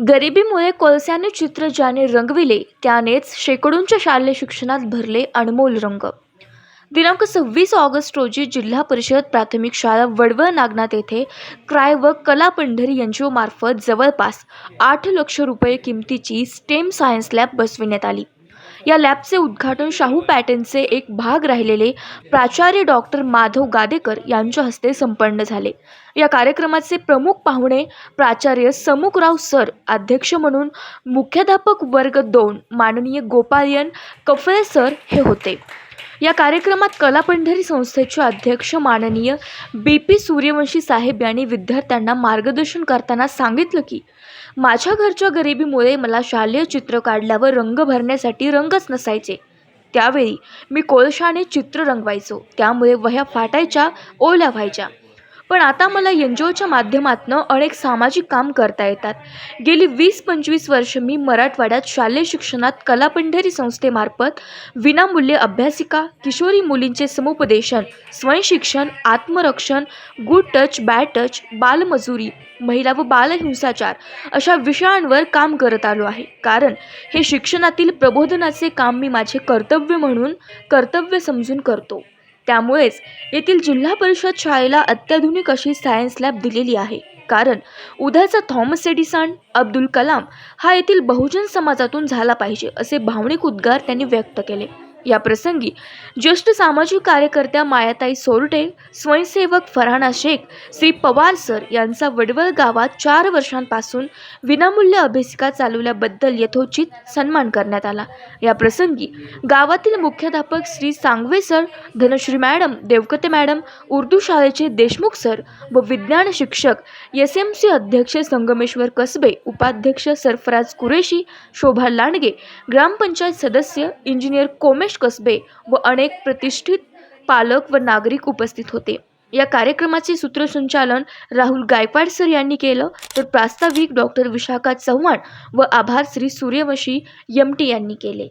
गरिबीमुळे कोळस्याने चित्र ज्याने रंगविले त्यानेच शेकडोंच्या शालेय शिक्षणात भरले अनमोल रंग. दिनांक सव्वीस ऑगस्ट रोजी जिल्हा परिषद प्राथमिक शाळा वडवळ नागनाथ येथे क्राय व कला पंढरी एन जी ओमार्फत जवळपास आठ लक्ष रुपये किमतीची स्टेम सायन्स लॅब बसविण्यात आली. या लॅबचे उद्घाटन शाहू पॅटर्नचे एक भाग राहिलेले प्राचार्य डॉक्टर माधव गादेकर यांच्या हस्ते संपन्न झाले. या कार्यक्रमाचे प्रमुख पाहुणे प्राचार्य समुकराव सर अध्यक्ष म्हणून मुख्याध्यापक वर्ग दोन माननीय गोपालयन कफळे सर हे होते. या कार्यक्रमात कला पंढरी संस्थेचे अध्यक्ष माननीय बी पी सूर्यवंशी साहेब यांनी विद्यार्थ्यांना मार्गदर्शन करताना सांगितलं की माझ्या घरच्या गरिबीमुळे मला शालेय चित्र काढल्यावर रंग भरण्यासाठी रंगच नसायचे. त्यावेळी मी कोळशाने चित्र रंगवायचो. त्यामुळे वह्या फाटायच्या ओल्या व्हायच्या. पण आता मला एन जी ओच्या माध्यमातून अनेक सामाजिक काम करता येतात. गेली वीस पंचवीस वर्ष मी मराठवाड्यात शालेय शिक्षणात कला पंढरी संस्थेमार्फत विनामूल्य अभ्यासिका किशोरी मुलींचे समुपदेशन स्वयंशिक्षण आत्मरक्षण गुड टच बॅड टच बालमजुरी महिला व बालहिंसाचार अशा विषयांवर काम करत आलो आहे. कारण हे शिक्षणातील प्रबोधनाचे काम मी माझे कर्तव्य म्हणून कर्तव्य समजून करतो. त्यामुळेच येथील जिल्हा परिषद शाळेला अत्याधुनिक अशी सायन्स लॅब दिलेली आहे. कारण उद्याचा थॉमस एडिसन अब्दुल कलाम हा येथील बहुजन समाजातून झाला पाहिजे असे भावनिक उद्गार त्यांनी व्यक्त केले. या प्रसंगी ज्येष्ठ सामाजिक कार्यकर्त्या मायाताई सोरटे स्वयंसेवक फरहाना शेख श्री पवार सर यांचा वडवळ गावात चार वर्षांपासून विनामूल्य अभ्यासिका चालवल्याबद्दल यथोचित सन्मान करण्यात आला. या प्रसंगी गावातील मुख्याध्यापक Shri Sangve sir Dhanashree madam Deokate madam Urdu शाळेचे देशमुख सर व विज्ञान शिक्षक एस एम सी अध्यक्ष संगमेश्वर कसबे उपाध्यक्ष सरफराज कुरेशी शोभा लांडगे ग्रामपंचायत सदस्य इंजिनियर कोमेश कसबे व अनेक प्रतिष्ठित पालक व नागरिक उपस्थित होते. या कार्यक्रमाचे सूत्रसंचालन राहुल गायकवाड सर यांनी केलं. तर प्रास्ताविक डॉक्टर विशाखा चव्हाण व आभार श्री सूर्यवंशी यमटी यांनी केले.